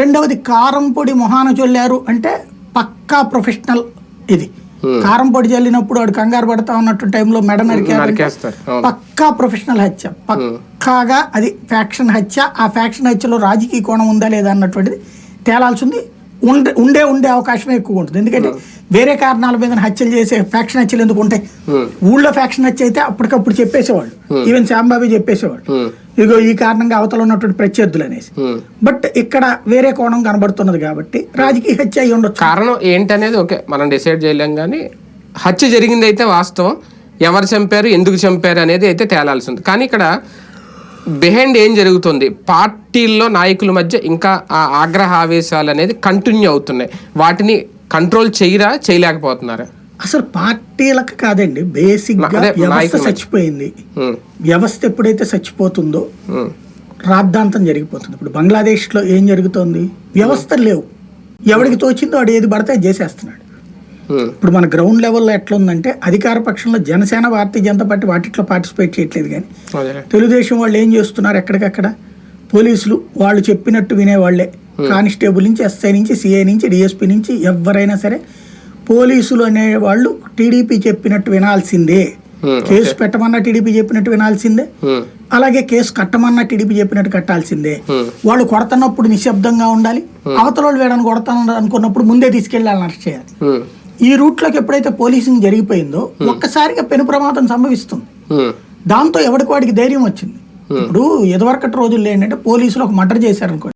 రెండవది కారం పొడి మొహాన చల్లారు అంటే పక్కా ప్రొఫెషనల్ ఇది. కారం పొడి చల్లినప్పుడు వాడు కంగారు పడతా ఉన్నట్టు టైంలో మెడ నరికారు పక్కా ప్రొఫెషనల్ హత్య. పక్కాగా అది ఫ్యాక్షన్ హత్య. ఆ ఫ్యాక్షన్ హత్యలో రాజకీయ కోణం ఉందా లేదా అన్నటువంటిది తేలాల్సి ఉంది. ఉండే ఉండే ఉండే అవకాశమే ఎక్కువ ఉంటుంది. ఎందుకంటే వేరే కారణాల మీద హత్యలు చేసే ఫ్యాక్షన్ హత్యలు ఎందుకు ఉంటాయి? ఊళ్ళో ఫ్యాక్షన్ హత్య అయితే అప్పటికప్పుడు చెప్పేసేవాళ్ళు. ఈవెన్ శాంబాబి చెప్పేసేవాళ్ళు. Hmm. ఇదిగో ఈ కారణంగా అవతల ఉన్నటువంటి ప్రత్యర్థులు అనేసి. Hmm. బట్ ఇక్కడ వేరే కోణం కనబడుతున్నది కాబట్టి రాజకీయ హత్య అయి ఉండొచ్చు. కారణం ఏంటనేది ఓకే మనం డిసైడ్ చేయలేం కానీ హత్య జరిగింది అయితే వాస్తవం. ఎవరు చంపారు ఎందుకు చంపారు అనేది అయితే తేలాల్సి ఉంది కానీ ఇక్కడ బిహైండ్ ఏం జరుగుతుంది? పార్టీల్లో నాయకుల మధ్య ఇంకా ఆ ఆగ్రహ ఆవేశాలు అనేది కంటిన్యూ అవుతున్నాయి. వాటిని కంట్రోల్ చేయరా చేయలేకపోతున్నారా? అసలు పార్టీలకు కాదండి బేసిక్గా వ్యవస్థ. చచ్చిపోయింది. వ్యవస్థ ఎప్పుడైతే చచ్చిపోతుందో రాద్ధాంతం జరిగిపోతుంది. ఇప్పుడు బంగ్లాదేశ్లో ఏం జరుగుతోంది? వ్యవస్థలు లేవు. ఎవడికి తోచిందో వాడు ఏది పడితే చేసేస్తున్నాడు. ఇప్పుడు మన గ్రౌండ్ లెవెల్లో ఎట్లా ఉందంటే అధికార పక్షంలో జనసేన భారతీయ జనతా పార్టీ వాటిట్లో పార్టిసిపేట్ చేయట్లేదు కానీ. తెలుగుదేశం వాళ్ళు ఏం చేస్తున్నారు ఎక్కడికక్కడ? పోలీసులు వాళ్ళు చెప్పినట్టు వినేవాళ్ళే. కానిస్టేబుల్ నుంచి ఎస్ఐ నుంచి సిఐ నుంచి డిఎస్పీ నుంచి ఎవరైనా సరే పోలీసులు అనేవాళ్ళు టీడీపీ చెప్పినట్టు వినాల్సిందే. Hmm, కేసు పెట్టమన్నా టీడీపీ చెప్పినట్టు వినాల్సిందే. అలాగే కేసు కట్టమన్నా టీడీపీ చెప్పినట్టు కట్టాల్సిందే. Hmm. వాళ్ళు కొడుతున్నప్పుడు నిశ్శబ్దంగా ఉండాలి. అవతల వాళ్ళు వేడని కొడతాను అనుకున్నప్పుడు ముందే తీసుకెళ్ళి వాళ్ళని అరెస్ట్ చేయాలి. ఈ రూట్లోకి ఎప్పుడైతే పోలీసింగ్ జరిగిపోయిందో ఒక్కసారిగా పెను ప్రమాదం సంభవిస్తుంది. ఉమ్, దాంతో ఎవరికి వాడికి ధైర్యం వచ్చింది. ఇప్పుడు ఎదవరకటి రోజుల్లో ఏంటంటే పోలీసులు ఒక మర్డర్ చేశారు అనుకోండి